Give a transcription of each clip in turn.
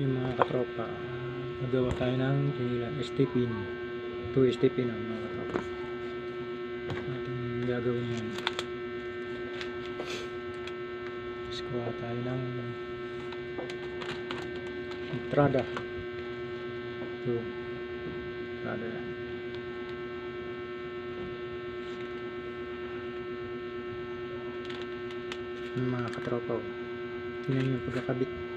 yung mga katropa magawa tayo ng stepin. 2 stepin ang mga katropa. Ating gagawin yan. Tapos kuha tayo ng entrada. Ito entrada yan mga katropa oh. tingnan yung pagkakabit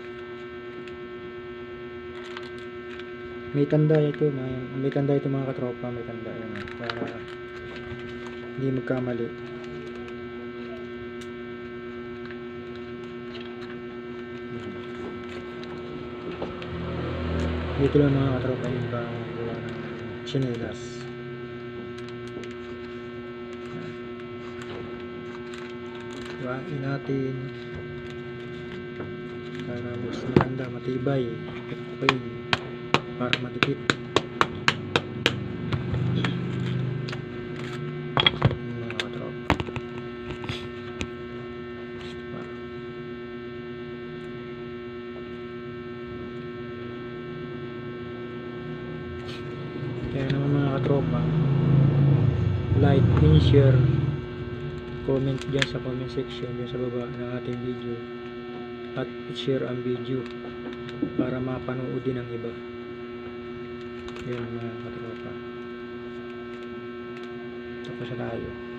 may tanda ito na may tanda ito mga katropa. May tanda yan para hindi magkamali. Dito lang mga katropa yung gawa ng chinelas. Kuhain natin para mas maganda, matibay, okay, para madikit. Kaya naman mga katropa, like share. Comment dyan sa comment section dyan sa baba ng ating video. At share ang video para mapanood din ng iba yun mga katropa tapos na tayo